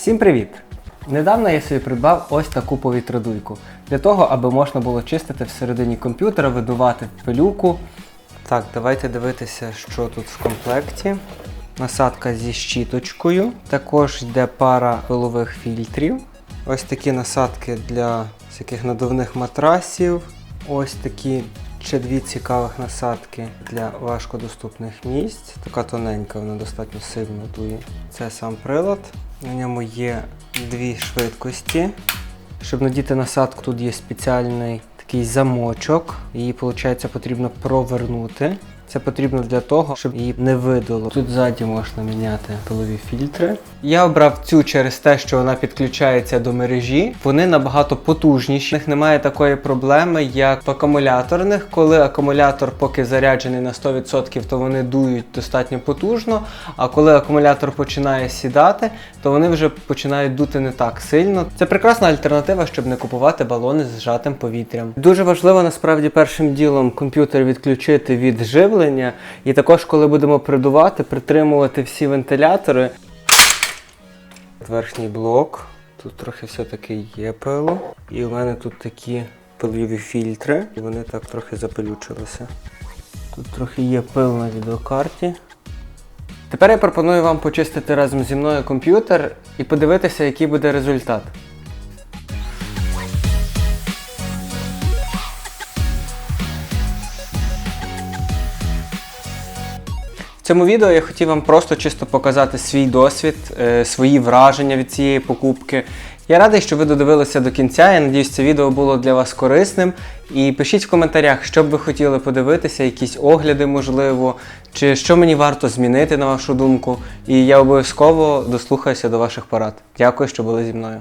Всім привіт! Недавно я собі придбав ось таку повітродуйку. Для того, аби можна було чистити всередині комп'ютера, видувати пилюку. Так, давайте дивитися, що тут в комплекті. Насадка зі щіточкою. Також йде пара пилових фільтрів. Ось такі насадки для всяких надувних матрасів. Ось такі ще дві цікавих насадки для важкодоступних місць. Така тоненька, вона достатньо сильно дує. Це сам прилад. На ньому є дві швидкості. Щоб надіти насадку, тут є спеціальний такий замочок. Її, виходить, потрібно провернути. Це потрібно для того, щоб її не видало. Тут ззаді можна міняти пилові фільтри. Я обрав цю через те, що вона підключається до мережі. Вони набагато потужніші. В них немає такої проблеми, як в акумуляторних. Коли акумулятор поки заряджений на 100%, то вони дують достатньо потужно. А коли акумулятор починає сідати, то вони вже починають дути не так сильно. Це прекрасна альтернатива, щоб не купувати балони з зжатим повітрям. Дуже важливо насправді першим ділом комп'ютер відключити від живлення. І також, коли будемо придувати, притримувати всі вентилятори. Верхній блок. Тут трохи все-таки є пилу. І у мене тут такі пилові фільтри. І вони так трохи запилючилися. Тут трохи є пил на відеокарті. Тепер я пропоную вам почистити разом зі мною комп'ютер і подивитися, який буде результат. Цьому відео я хотів вам просто чисто показати свій досвід, е, свої враження від цієї покупки. Я радий, що ви додивилися до кінця. Я надіюсь, це відео було для вас корисним. І пишіть в коментарях, що б ви хотіли подивитися, якісь огляди, можливо, чи що мені варто змінити на вашу думку. І я обов'язково дослухаюся до ваших порад. Дякую, що були зі мною.